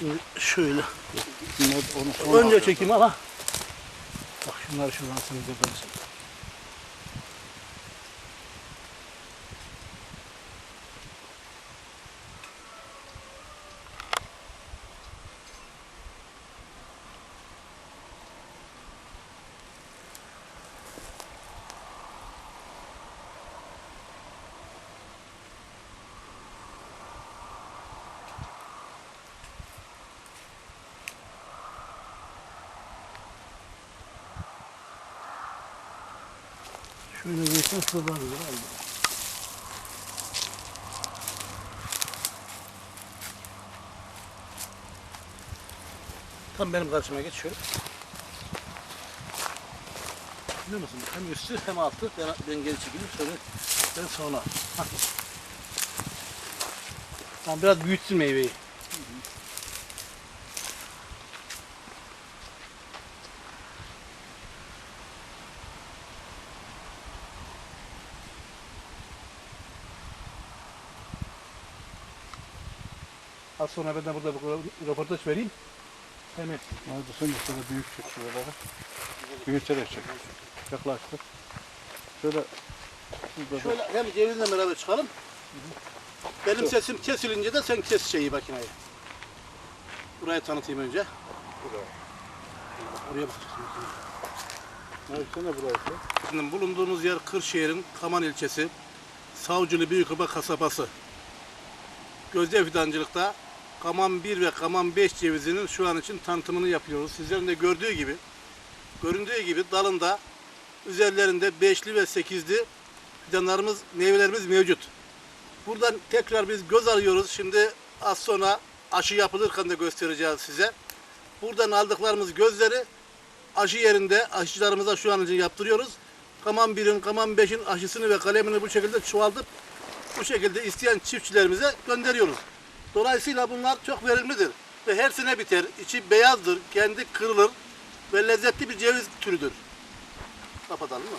Şimdi şöyle. Önce çekeyim ama. Bak şunları şuradan sana göstereyim. Şöyle geçsen şuradan aldım. Tam benim karşıma geç şöyle. Biliyor musun? Hem üstü hem altı. Ben, ben geri çekeyim şöyle. Ben sonra. Hah. Tamam biraz büyütsün meyveyi. Az sonra ben de burada bir röportaj vereyim. Hemen. Hadi sen şöyle büyük çek şuraları. Büyüterek çek. Yaklaştır. Şöyle Şöyle hem cevizle beraber çıkalım. Benim sesim kesilince de sen kes şeyi makineyi. Burayı tanıtayım önce. Oraya bakacaksın. Hayır, sen de buraya çek. Şimdi bulunduğumuz yer Kırşehir'in Kaman ilçesi. Savcılı Büyükıba kasabası. Gözde fidancılıkta Kaman 1 ve Kaman 5 cevizinin şu an için tanıtımını yapıyoruz. Sizlerin de gördüğü gibi, göründüğü gibi dalında üzerlerinde 5'li ve 8'li fidanlarımız, meyvelerimiz mevcut. Buradan tekrar biz göz arıyoruz. Şimdi az sonra aşı yapılırken de göstereceğiz size. Buradan aldıklarımız gözleri aşı yerinde aşılarımıza şu an için yaptırıyoruz. Kaman 1'in, Kaman 5'in aşısını ve kalemini bu şekilde çoğaltıp bu şekilde isteyen çiftçilerimize gönderiyoruz. Dolayısıyla bunlar çok verimlidir ve her sene biter. İçi beyazdır, kendi kırılır ve lezzetli bir ceviz türüdür. Kapatalım mı?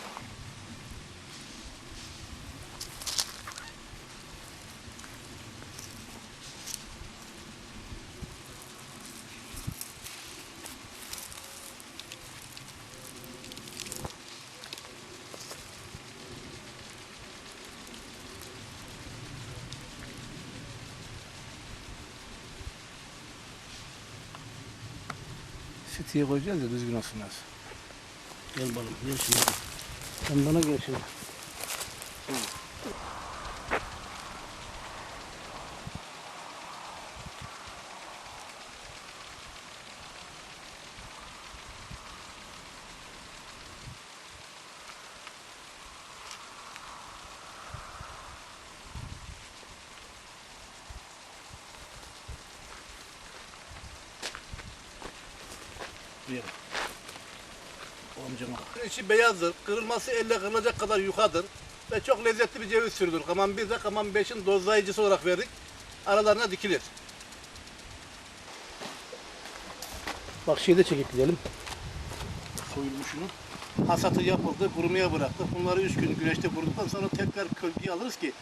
Sitiye koyacağız ya düzgün olsun az. Gel balım, gel şimdi. Sen bana gel şimdi. O amcama. İçi beyazdır. Kırılması elle kırılacak kadar yukadır. Ve çok lezzetli bir ceviz türüdür. Kaman 1 de Kaman 5'in dozlayıcısı olarak verdik. Aralarına dikilir. Bak şeyde çekip gidelim. Soyulmuşunu. Hasatı yapıldı, kurumaya bıraktık. Bunları 3 gün güneşte kuruduktan sonra tekrar kölgeye alırız ki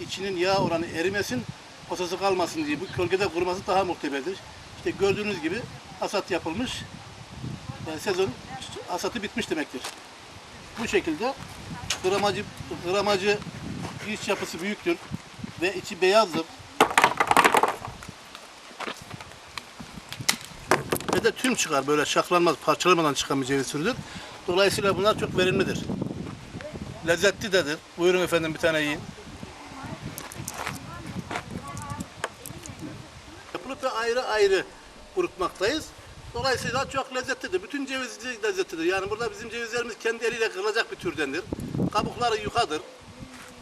içinin yağ oranı erimesin, posası kalmasın diye. Bu kölgede kuruması daha muhtemeldir. İşte gördüğünüz gibi hasat yapılmış. Yani sezon hasatı bitmiş demektir. Bu şekilde gramajı, gramajı iç yapısı büyüktür ve içi beyazdır. Ve de tüm çıkar böyle şaklanmaz, bir ceviz türüdür. Dolayısıyla bunlar çok verimlidir. Lezzetli dedir. Buyurun efendim bir tane yiyin. Yapılıp da ayrı ayrı kurutmaktayız. Dolayısıyla çok lezzetlidir. Bütün ceviz lezzetlidir. Yani burada bizim cevizlerimiz kendi eliyle kırılacak bir türdendir. Kabukları yukadır.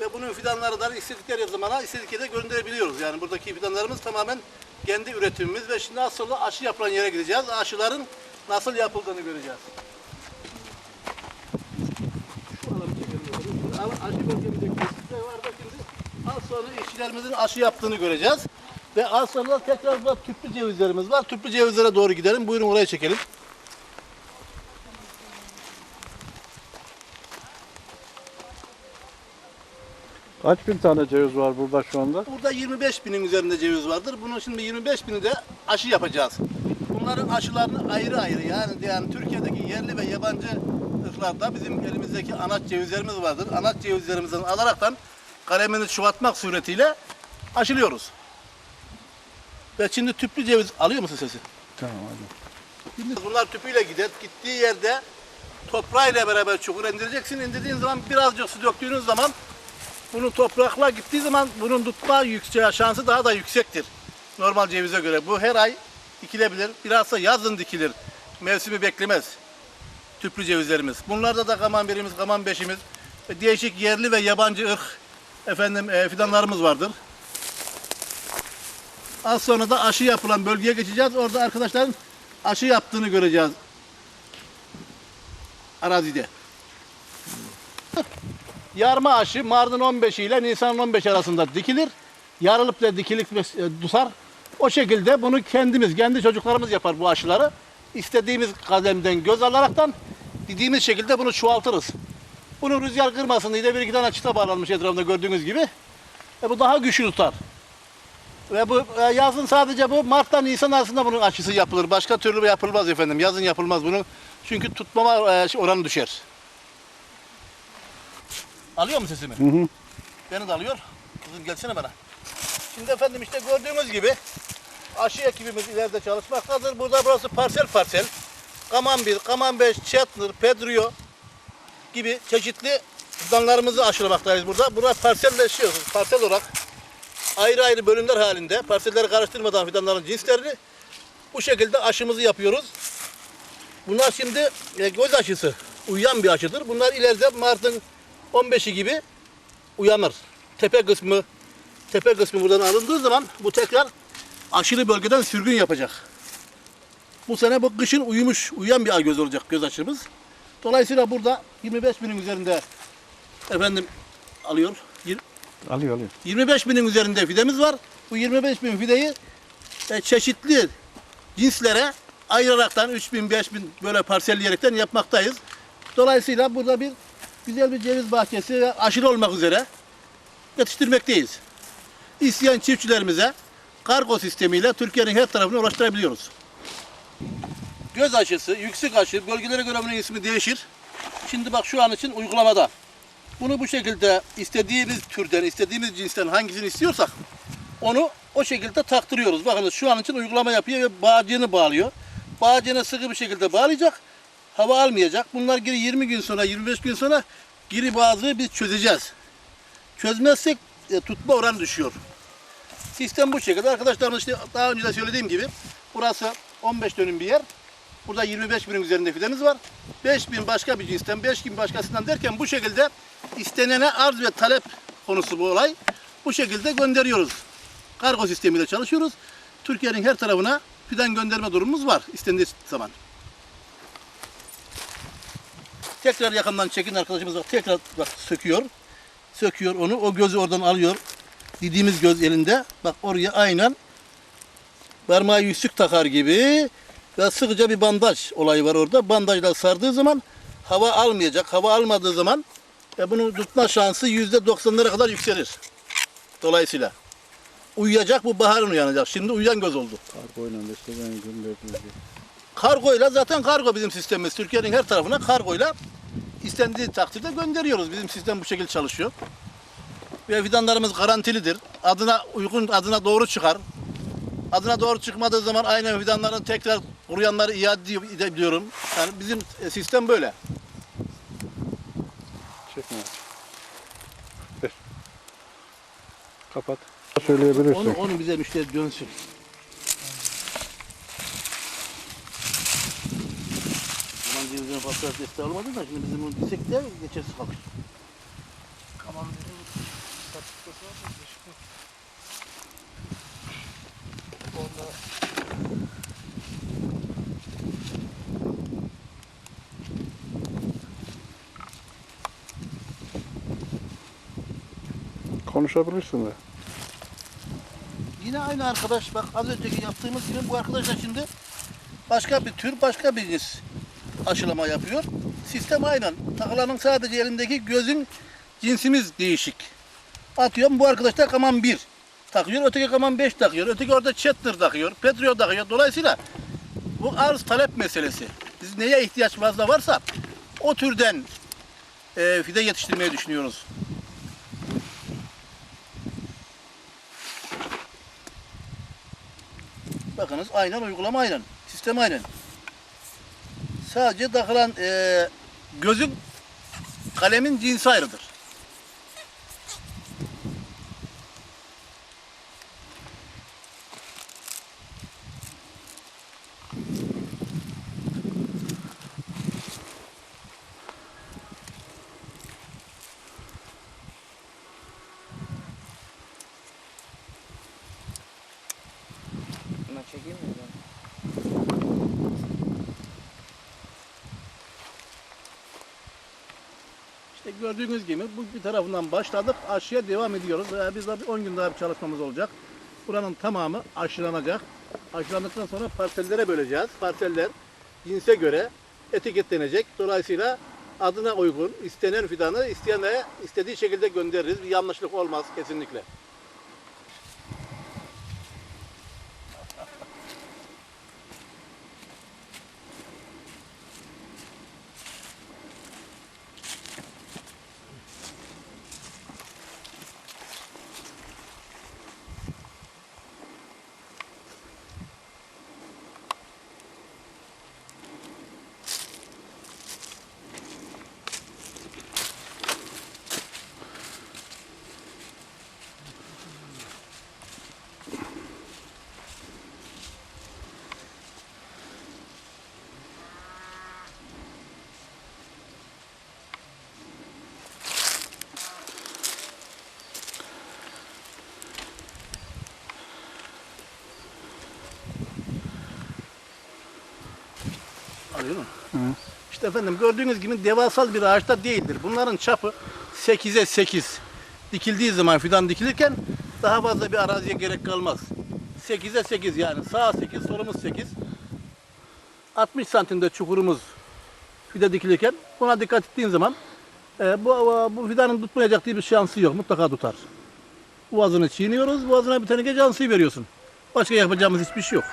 Ve bunun fidanları da istedikleri zamana istedikleri de gönderebiliyoruz. Yani buradaki fidanlarımız tamamen kendi üretimimiz ve şimdi aslında aşı yapılan yere gideceğiz. Aşıların nasıl yapıldığını göreceğiz. Şu alanı çekelim. Aşı bölgemizde kesitler var şimdi az sonra işçilerimizin aşı yaptığını göreceğiz. Ve sonra tekrar burada tüplü cevizlerimiz var. Tüplü cevizlere doğru gidelim. Buyurun oraya çekelim. Kaç bin tane ceviz var burada şu anda? Burada 25 binin üzerinde ceviz vardır. Bunun şimdi 25 bini de aşı yapacağız. Bunların aşılarını ayrı ayrı yani, yani Türkiye'deki yerli ve yabancı ırklarda bizim elimizdeki anaç cevizlerimiz vardır. Anaç cevizlerimizden alaraktan kalemini çoğaltmak suretiyle aşılıyoruz. Ve şimdi tüplü ceviz alıyor musun sesi? Tamam hadi. Bunlar tüpüyle gider. Gittiği yerde toprağıyla beraber çukur indireceksin. İndirdiğin zaman birazcık su döktüğünüz zaman bunun toprakla gittiği zaman bunun tutma yüksek şansı daha da yüksektir. Normal cevize göre. Bu her ay dikilebilir. Bilhassa yazın dikilir. Mevsimi beklemez. Tüplü cevizlerimiz. Bunlarda da kaman birimiz, kaman beşimiz, ve değişik yerli ve yabancı ırk efendim e, fidanlarımız vardır. Az sonra da aşı yapılan bölgeye geçeceğiz. Orada arkadaşların aşı yaptığını göreceğiz. Arazide. Yarma aşı Mart'ın 15 ile Nisan'ın 15 arasında dikilir. Yarılıp da dikilik e, dusar. O şekilde bunu kendimiz, kendi çocuklarımız yapar bu aşıları. İstediğimiz kalemden göz alaraktan dediğimiz şekilde bunu çoğaltırız. Bunu rüzgar kırmasın diye bir iki tane çıta bağlanmış etrafında gördüğünüz gibi. E bu daha güçlü tutar. Ve bu e, yazın sadece bu Mart'ta Nisan arasında bunun aşısı yapılır. Başka türlü yapılmaz efendim. Yazın yapılmaz bunu. Çünkü tutmama e, şey, oranı düşer. Alıyor mu sesimi? Hı hı. Beni de alıyor. Kızım gelsene bana. Şimdi efendim işte gördüğünüz gibi aşı ekibimiz ileride çalışmaktadır. Burada burası parsel parsel. Kaman 1, Kaman 5, Chetner, Pedrio gibi çeşitli fidanlarımızı aşılamaktayız burada. Burada parselleşiyoruz. Parsel olarak ayrı ayrı bölümler halinde parselleri karıştırmadan fidanların cinslerini bu şekilde aşımızı yapıyoruz. Bunlar şimdi e, göz aşısı. Uyuyan bir aşıdır. Bunlar ileride Mart'ın 15'i gibi uyanır. Tepe kısmı tepe kısmı buradan alındığı zaman bu tekrar aşırı bölgeden sürgün yapacak. Bu sene bu kışın uyumuş, uyuyan bir göz olacak göz aşımız. Dolayısıyla burada 25 binin üzerinde efendim alıyor. Alıyor alıyor. 25 binin üzerinde fidemiz var. Bu 25 bin fideyi e, çeşitli cinslere ayıraraktan 3 bin, 5 bin böyle parselleyerekten yapmaktayız. Dolayısıyla burada bir güzel bir ceviz bahçesi aşırı olmak üzere yetiştirmekteyiz. İsteyen çiftçilerimize kargo sistemiyle Türkiye'nin her tarafına ulaştırabiliyoruz. Göz aşısı, yüksek aşı, bölgelere göre bunun ismi değişir. Şimdi bak şu an için uygulamada. Bunu bu şekilde istediğimiz türden, istediğimiz cinsten hangisini istiyorsak onu o şekilde taktırıyoruz. Bakın şu an için uygulama yapıyor ve bağcığını bağlıyor. Bağcığını sıkı bir şekilde bağlayacak. Hava almayacak. Bunlar geri 20 gün sonra, 25 gün sonra geri bazı biz çözeceğiz. Çözmezsek e, tutma oranı düşüyor. Sistem bu şekilde. Arkadaşlarım işte daha önce de söylediğim gibi burası 15 dönüm bir yer. Burada 25 binin üzerinde fidemiz var. 5 bin başka bir cinsten, 5 bin başkasından derken bu şekilde istenene arz ve talep konusu bu olay. Bu şekilde gönderiyoruz. Kargo sistemiyle çalışıyoruz. Türkiye'nin her tarafına fidan gönderme durumumuz var istendiği zaman. Tekrar yakından çekin arkadaşımız bak tekrar bak söküyor. Söküyor onu. O gözü oradan alıyor. Dediğimiz göz elinde. Bak oraya aynen parmağı yüzük takar gibi ve sıkıca bir bandaj olayı var orada. Bandajla sardığı zaman hava almayacak. Hava almadığı zaman ve bunu tutma şansı yüzde doksanlara kadar yükselir. Dolayısıyla. Uyuyacak bu baharın uyanacak. Şimdi uyuyan göz oldu. Kargoyla da işte ben gönderdim. Kargoyla zaten kargo bizim sistemimiz. Türkiye'nin her tarafına kargoyla istendiği takdirde gönderiyoruz. Bizim sistem bu şekilde çalışıyor. Ve fidanlarımız garantilidir. Adına uygun, adına doğru çıkar. Adına doğru çıkmadığı zaman aynen fidanların tekrar kuruyanları iade edebiliyorum. Yani bizim e, sistem böyle. Çekme. Ver. Kapat. Söyleyebilirsin. Onu, onu bize müşteri dönsün. Zaman cevizden fazla desteği almadı da şimdi bizim bunu disek de geçersiz kalır. Konuşabilirsin de. Yine aynı arkadaş bak az önceki yaptığımız gibi bu arkadaş da şimdi başka bir tür başka bir cins aşılama yapıyor. Sistem aynen. Takılanın sadece elindeki gözün cinsimiz değişik. Atıyorum bu arkadaş da kaman 1 takıyor, öteki kaman 5 takıyor, öteki orada Chatler takıyor, Petrio takıyor. Dolayısıyla bu arz talep meselesi. Biz neye ihtiyaç fazla varsa o türden e, fide yetiştirmeyi düşünüyoruz. Bakınız aynen uygulama aynen. Sistem aynen. Sadece takılan e, gözün kalemin cinsi ayrıdır. Gördüğünüz gibi bu bir tarafından başladık. Aşıya devam ediyoruz. Ee, biz de bir 10 gün daha bir çalışmamız olacak. Buranın tamamı aşılanacak. Aşılandıktan sonra parsellere böleceğiz. Parseller cinse göre etiketlenecek. Dolayısıyla adına uygun istenen fidanı isteyene istediği şekilde göndeririz. Bir yanlışlık olmaz kesinlikle. Alıyor musun? İşte efendim gördüğünüz gibi devasal bir ağaçta değildir. Bunların çapı 8'e 8 dikildiği zaman fidan dikilirken daha fazla bir araziye gerek kalmaz. 8'e 8 yani sağ 8 solumuz 8 60 santimde çukurumuz fide dikilirken buna dikkat ettiğin zaman e, bu, bu fidanın tutmayacak diye bir şansı yok. Mutlaka tutar. Boğazını çiğniyoruz. Boğazına bir tane gece ansı veriyorsun. Başka yapacağımız hiçbir şey yok.